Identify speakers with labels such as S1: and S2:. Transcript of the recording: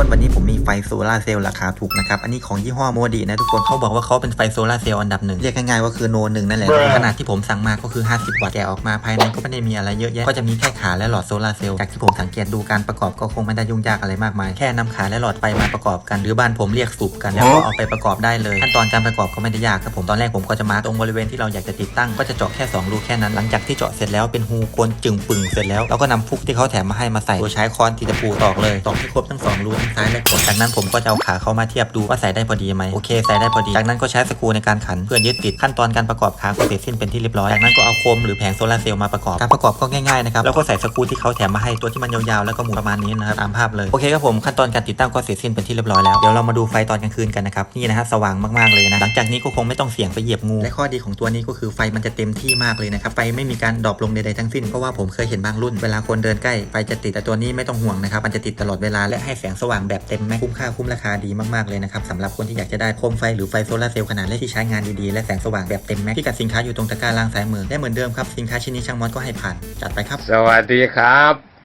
S1: คนวันนี้ผมมีไฟโซลาร์เซลล์ราคาถูกนะครับ อันนี้ของยี่ห้อโมดีนะทุกคนเขาบอกว่าเขาเป็นไฟโซลาร์เซลล์อันดับหนึ่งเรียกง่ายๆว่าคือโนหนึ่งนั่นแหละขนาดที่ผมสั่งมาก็คือ 50 วัตต์แกะออกมาภายในก็ไม่ได้มีอะไรเยอะแยะก็จะมีแค่ขาและหลอดโซลาร์เซลล์จากที่ผมสังเกตดูการประกอบก็คงไม่ได้ยุ่งยากอะไรมากมายแค่นำขาและหลอดไฟมาประกอบกันหรือบ้านผมเรียกสูบกันแล้วก็เอาไปประกอบได้เลยขั้นตอนการประกอบก็ไม่ได้ยากครับผมตอนแรกผมก็จะมาตรงบริเวณที่เราอยากจะติดตั้งก็จะเจาะแค่สองรูแค่นั้นหลังจากที่เจาะเสร็จแล้วเป็นฮูโคนจึงปึ่งเสร็จแล้วเราก็นำฟุกที่เขาแถมมาให้มาใส่โดยใช้ค้อนที่ตะปูตอกเลยตอกให้ครบทั้งสองรูทั้งซ้ายและขวาจากนั้นผมก็จะเอาขาเขามาเทียบดูว่าใส่ได้พอดีไหมโอเคใส่ได้พอดี จากนั้นก็ใช้สกรูในการขันเพื่อยึดติดขั้นตอนการประกอบขาก็เสร็จสิ้นเป็นที่เรียบร้อยจากนั้นก็เอาโคมหรือแผงโซลาร์เซลล์มาประกอบการประกอบก็ง่ายๆนะครับแล้วก็ใส่สกรูที่เขาแถมมาให้ตัวที่มันยาวๆแล้วก็หมุนประมาณนี้นะครับตามภาพเลยโอเคครับผมขั้นตอนการติดตั้งก็เสร็จสิ้นเป็นที่เรียบร้อยแล้วเดี๋ยวเรามาดูไฟตอนกลางคืนกันนะครับนี่นะฮะสว่างมากๆเลยนะหลังจากนี้ก็คงไม่ต้องเสี่ยงไปเหยียบงูและข้อดีของตัวนี้ก็คือไฟมันจะเต็มที่มากเลยนะครับไฟไม่มีการดรอปลงใดๆทั้งสิ้นเพราะว่าผมเคยเห็นบางรุ่นเวลาคนเดินใกล้ไฟจะติดแต่ตัวนี้ไม่ต้องห่วงนะครับมันจะติดตลอดเวลาและให้แสงสว่างแบบเต็มแม็กคุ้มค่าคุ้มราคาดีมากๆเลยนะครับสำหรับคนที่อยากจะได้โคมไฟหรือไฟโซลาเซลล์ขนาดเล็กที่ใช้งานดีๆและแสงสว่างแบบเต็มแม็กพิกัดสินค้าอยู่ตรงตะกร้าล่างซ้ายมือและเหมือนเดิมครับสินค้าชิ้นนี้ช่างมอสก็ให้ผ่านจัดไปครับ
S2: สวัสดีครับ